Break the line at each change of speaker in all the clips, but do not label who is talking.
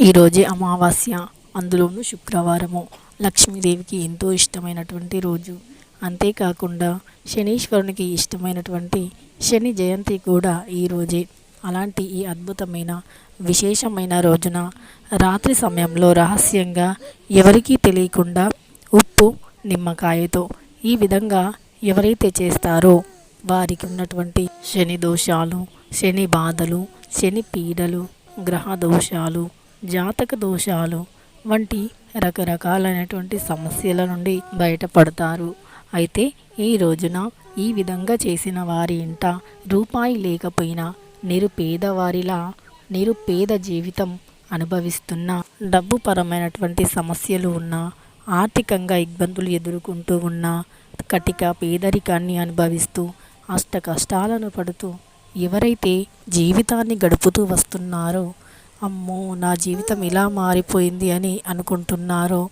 ఈరోజే అమావాస్య. అందులోనూ శుక్రవారము. లక్ష్మీదేవికి ఎంతో ఇష్టమైనటువంటి రోజు. అంతేకాకుండా శనీశ్వరునికి ఇష్టమైనటువంటి శని జయంతి కూడా ఈరోజే అలాంటి ఈ అద్భుతమైన విశేషమైన రోజున రాత్రి సమయంలో రహస్యంగా ఎవరికీ తెలియకుండా ఉప్పు నిమ్మకాయతో ఈ విధంగా ఎవరైతే చేస్తారో వారికి ఉన్నటువంటి శని దోషాలు శని బాధలు శని పీడలు గ్రహ దోషాలు జాతక దోషాలు వంటి రకరకాలైనటువంటి సమస్యల నుండి బయటపడతారు. అయితే ఈ రోజున ఈ విధంగా చేసిన వారి ఇంట రూపాయి లేకపోయినా నిరుపేదవారిలా నిరుపేద జీవితం అనుభవిస్తున్న డబ్బు పరమైనటువంటి సమస్యలు ఉన్న ఆర్థికంగా ఇబ్బందులు ఎదుర్కొంటూ ఉన్న కటిక పేదరికాన్ని అనుభవిస్తూ అష్ట కష్టాలను పడుతూ ఎవరైతే జీవితాన్ని గడుపుతూ వస్తున్నారో అమ్మో నా జీవితం ఇలా మారిపోయింది అని అనుకుంటున్నారో?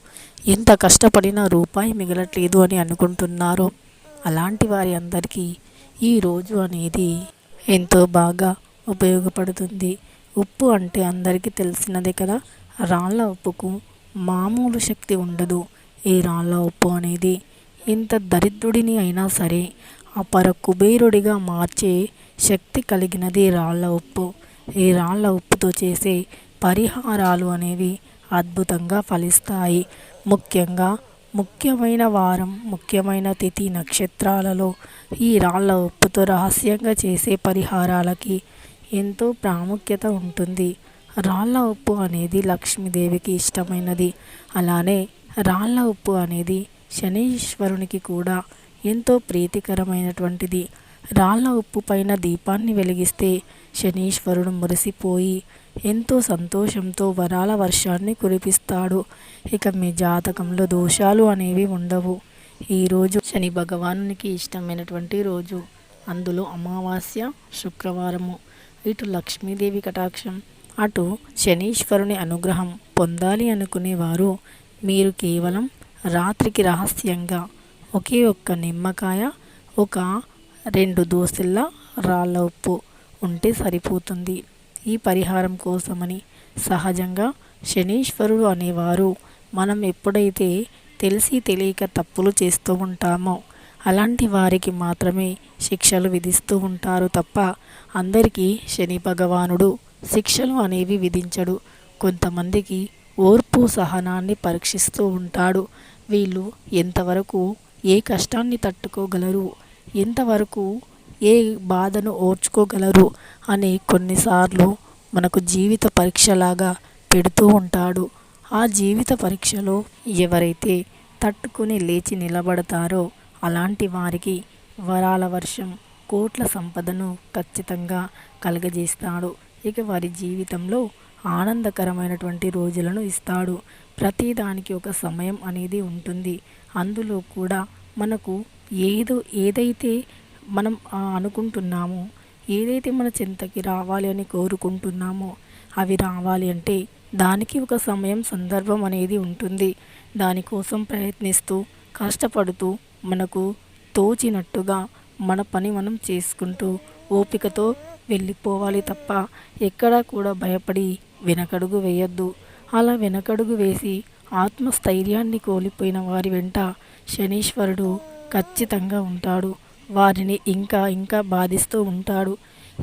ఎంత కష్టపడినా రూపాయి మిగలట్లేదు అని అనుకుంటున్నారో? అలాంటి వారి అందరికీ ఈ రోజు అనేది ఎంతో బాగా ఉపయోగపడుతుంది. ఉప్పు అంటే అందరికీ తెలిసినదే కదా? రాళ్ళ ఉప్పుకు మామూలు శక్తి ఉండదు. ఈ రాళ్ళ ఉప్పు అనేది ఎంత దరిద్రుడిని అయినా సరే అపర కుబేరుడిగా మార్చే శక్తి కలిగినది రాళ్ళ ఉప్పు. ఈ రాళ్ళ ఉప్పుతో చేసే పరిహారాలు అనేవి అద్భుతంగా ఫలిస్తాయి. ముఖ్యంగా ముఖ్యమైన వారం ముఖ్యమైన తిథి నక్షత్రాలలో ఈ రాళ్ళ ఉప్పుతో రహస్యంగా చేసే పరిహారాలకి ఎంతో ప్రాముఖ్యత ఉంటుంది. రాళ్ళ ఉప్పు అనేది లక్ష్మీదేవికి ఇష్టమైనది. అలానే రాళ్ళ ఉప్పు అనేది శనీశ్వరునికి కూడా ఎంతో ప్రీతికరమైనటువంటిది. రాళ్ళ ఉప్పు పైన దీపాన్ని వెలిగిస్తే శనీశ్వరుడు మురిసిపోయి ఎంతో సంతోషంతో వరాల వర్షాన్ని కురిపిస్తాడు. ఇక మీ జాతకంలో దోషాలు అనేవి ఉండవు. ఈరోజు శని భగవానునికి ఇష్టమైనటువంటి రోజు. అందులో అమావాస్య శుక్రవారము. ఇటు లక్ష్మీదేవి కటాక్షం అటు శనీశ్వరుని అనుగ్రహం పొందాలి అనుకునేవారు. మీరు కేవలం రాత్రికి రహస్యంగా ఒకే ఒక్క నిమ్మకాయ ఒక రెండు దోసిళ్ళ రాళ్ళ ఉప్పు ఉంటే సరిపోతుంది. ఈ పరిహారం కోసమని సహజంగా శనీశ్వరుడు అనేవారు. మనం ఎప్పుడైతే తెలిసి తెలియక తప్పులు చేస్తూ ఉంటామో అలాంటి వారికి మాత్రమే శిక్షలు విధిస్తూ ఉంటారు తప్ప అందరికీ శని భగవానుడు శిక్షలు అనేవి విధించడు. కొంతమందికి ఓర్పు సహనాన్ని పరీక్షిస్తూ ఉంటాడు. వీళ్ళు ఎంతవరకు ఏ కష్టాన్ని తట్టుకోగలరు? ఎంతవరకు ఏ బాధను ఓర్చుకోగలరు అని కొన్నిసార్లు మనకు జీవిత పరీక్షలాగా పెడుతూ ఉంటాడు. ఆ జీవిత పరీక్షలో ఎవరైతే తట్టుకుని లేచి నిలబడతారో అలాంటి వారికి వరాల వర్షం కోట్ల సంపదను ఖచ్చితంగా కలగజేస్తాడు. ఇక వారి జీవితంలో ఆనందకరమైనటువంటి రోజులను ఇస్తాడు. ప్రతిదానికి ఒక సమయం అనేది ఉంటుంది. అందులో కూడా మనకు ఏదో ఏదైతే మనం అనుకుంటున్నామో ఏదైతే మన చింతకి రావాలి అని కోరుకుంటున్నామో అవి రావాలి అంటే దానికి ఒక సమయం సందర్భం అనేది ఉంటుంది. దానికోసం ప్రయత్నిస్తూ కష్టపడుతూ మనకు తోచినట్టుగా మన పని మనం చేసుకుంటూ ఓపికతో వెళ్ళిపోవాలి తప్ప ఎక్కడా కూడా భయపడి వెనకడుగు వేయొద్దు. అలా వెనకడుగు వేసి ఆత్మస్థైర్యాన్ని కోల్పోయిన వారి వెంట శనీశ్వరుడు ఖచ్చితంగా ఉంటాడు. వారిని ఇంకా ఇంకా బాధిస్తూ ఉంటాడు.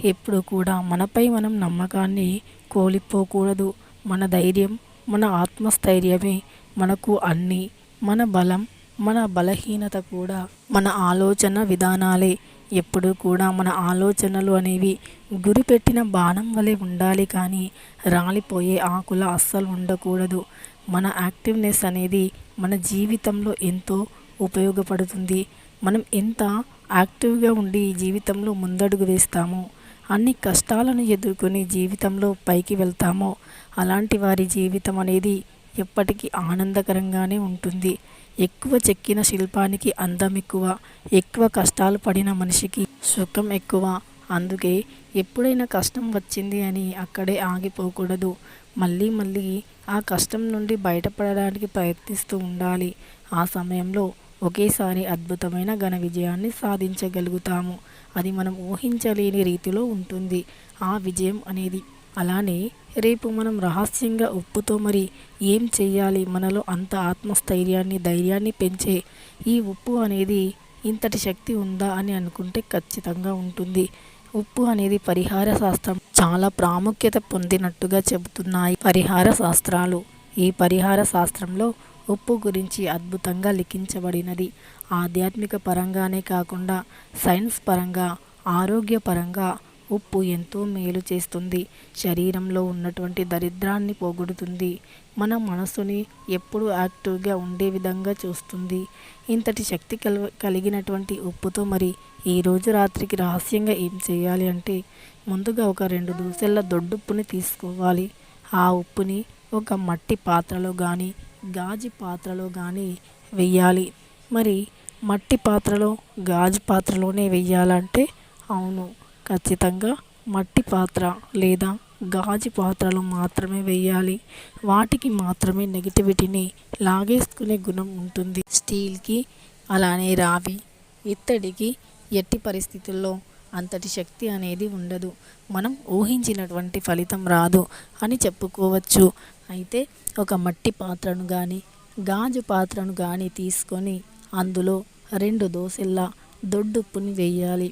ఎప్పుడు కూడా మనపై మనం నమ్మకాన్ని కోల్పోకూడదు. మన ధైర్యం మన ఆత్మస్థైర్యమే మనకు అన్ని. మన బలం మన బలహీనత కూడా మన ఆలోచన విధానాలే. ఎప్పుడు కూడా మన ఆలోచనలు అనేవి గురిపెట్టిన బాణం వలె ఉండాలి కానీ రాలిపోయే ఆకుల అస్సలు ఉండకూడదు. మన యాక్టివ్నెస్ అనేది మన జీవితంలో ఎంతో ఉపయోగపడుతుంది. మనం ఎంత యాక్టివ్గా ఉండి జీవితంలో ముందడుగు వేస్తామో అన్ని కష్టాలను ఎదుర్కొని జీవితంలో పైకి వెళ్తామో అలాంటి వారి జీవితం అనేది ఎప్పటికీ ఆనందకరంగానే ఉంటుంది. ఎక్కువ చెక్కిన శిల్పానికి అందం ఎక్కువ ఎక్కువ కష్టాలు పడిన మనిషికి సుఖం ఎక్కువ. అందుకే ఎప్పుడైనా కష్టం వచ్చింది అని అక్కడే ఆగిపోకూడదు. మళ్ళీ మళ్ళీ ఆ కష్టం నుండి బయటపడడానికి ప్రయత్నిస్తూ ఉండాలి. ఆ సమయంలో ఒకేసారి అద్భుతమైన ఘన విజయాన్ని సాధించగలుగుతాము. అది మనం ఊహించలేని రీతిలో ఉంటుంది. ఆ విజయం అనేది. అలానే రేపు మనం రహస్యంగా ఉప్పుతో మరి ఏం చేయాలి మనలో అంత ఆత్మస్థైర్యాన్ని ధైర్యాన్ని పెంచే ఈ ఉప్పు అనేది ఇంతటి శక్తి ఉందా అని అనుకుంటే ఖచ్చితంగా ఉంటుంది. ఉప్పు అనేది పరిహార శాస్త్రం. చాలా ప్రాముఖ్యత పొందినట్టుగా చెబుతున్నాయి పరిహార శాస్త్రాలు. ఈ పరిహార శాస్త్రంలో ఉప్పు గురించి అద్భుతంగా లిఖించబడినది. ఆధ్యాత్మిక పరంగానే కాకుండా సైన్స్ పరంగా ఆరోగ్యపరంగా ఉప్పు ఎంతో మేలు చేస్తుంది. శరీరంలో ఉన్నటువంటి దరిద్రాన్ని పోగొడుతుంది. మన మనసుని ఎప్పుడూ యాక్టివ్గా ఉండే విధంగా చూస్తుంది. ఇంతటి శక్తి కల కలిగినటువంటి ఉప్పుతో మరి ఈరోజు రాత్రికి రహస్యంగా ఏం చేయాలి అంటే ముందుగా ఒక రెండు దూసెళ్ళ దొడ్డుప్పుని తీసుకోవాలి. ఆ ఉప్పుని ఒక మట్టి పాత్రలో కానీ గాజు పాత్రలో కానీ వెయ్యాలి. మరి మట్టి పాత్రలో గాజు పాత్రలోనే వెయ్యాలంటే అవును ఖచ్చితంగా మట్టి పాత్ర లేదా గాజు పాత్రలో మాత్రమే వేయాలి వాటికి మాత్రమే నెగిటివిటీని లాగేసుకునే గుణం ఉంటుంది. స్టీల్కి అలానే రావి ఇత్తడికి ఎట్టి పరిస్థితుల్లో అంతటి శక్తి అనేది ఉండదు. మనం ఊహించినటువంటి ఫలితం రాదు అని చెప్పుకోవచ్చు. అయితే ఒక మట్టి పాత్రను కానీ గాజు పాత్రను కానీ తీసుకొని అందులో రెండు దోసెల్లా దొడ్డుప్పుని వేయాలి.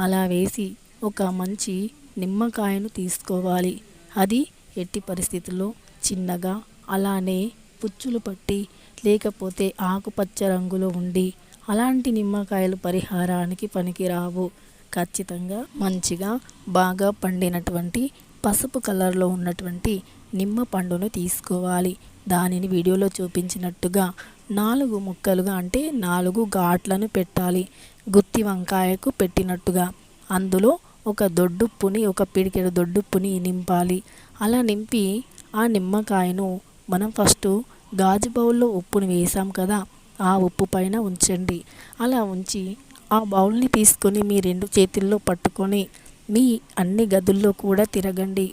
అలా వేసి ఒక మంచి నిమ్మకాయను తీసుకోవాలి. అది ఎట్టి పరిస్థితుల్లో చిన్నగా అలానే పుచ్చులు పట్టి లేకపోతే ఆకుపచ్చ రంగులో ఉండి అలాంటి నిమ్మకాయలు పరిహారానికి పనికిరావు. ఖచ్చితంగా మంచిగా బాగా పండినటువంటి పసుపు కలర్లో ఉన్నటువంటి నిమ్మ పండును తీసుకోవాలి. దానిని వీడియోలో చూపించినట్టుగా నాలుగు ముక్కలుగా అంటే నాలుగు ఘాట్లను పెట్టాలి. గుత్తి వంకాయకు పెట్టినట్టుగా. అందులో ఒక దొడ్డుప్పుని ఒక పిడికెడు దొడ్డుప్పుని నింపాలి. అలా నింపి ఆ నిమ్మకాయను మనం ఫస్ట్ గాజు బౌల్లో ఉప్పుని వేసాం కదా ఆ ఉప్పు పైన ఉంచండి. అలా ఉంచి ఆ బౌల్ని తీసుకొని మీ రెండు చేతుల్లో పట్టుకొని మీ అన్ని గదుల్లో కూడా తిరగండి.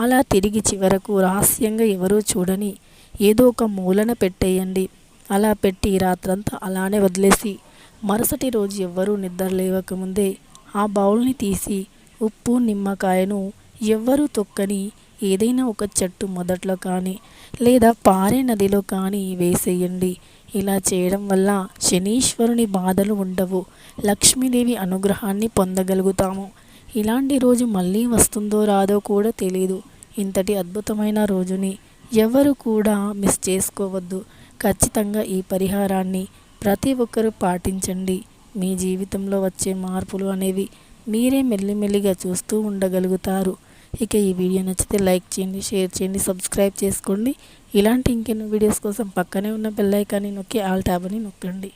అలా తిరిగి చివరకు రహస్యంగా ఎవరూ చూడని ఏదో ఒక మూలన పెట్టేయండి. అలా పెట్టి రాత్రంతా అలానే వదిలేసి మరుసటి రోజు ఎవ్వరూ నిద్ర లేవకముందే ఆ బౌల్ని తీసి ఉప్పు నిమ్మకాయను ఎవ్వరూ తొక్కని ఏదైనా ఒక చెట్టు మొదట్లో కానీ లేదా పారే నదిలో కానీ వేసేయండి. ఇలా చేయడం వల్ల శనీశ్వరుని బాధలు ఉండవు. లక్ష్మీదేవి అనుగ్రహాన్ని పొందగలుగుతాము. ఇలాంటి రోజు మళ్ళీ వస్తుందో రాదో కూడా తెలియదు ఇంతటి అద్భుతమైన రోజుని ఎవరు కూడా మిస్ చేసుకోవద్దు. ఖచ్చితంగా ఈ పరిహారాన్ని ప్రతి ఒక్కరూ పాటించండి. మీ జీవితంలో వచ్చే మార్పులు అనేవి మీరే మెల్లిమెల్లిగా చూస్తూ ఉండగలుగుతారు. ఇక ఈ వీడియో నచ్చితే లైక్ చేయండి షేర్ చేయండి సబ్స్క్రైబ్ చేసుకోండి. ఇలాంటి ఇంకెన్నో వీడియోస్ కోసం పక్కనే ఉన్న బెల్ ఐకాన్ని నొక్కి ఆల్ ట్యాబ్ని నొక్కండి.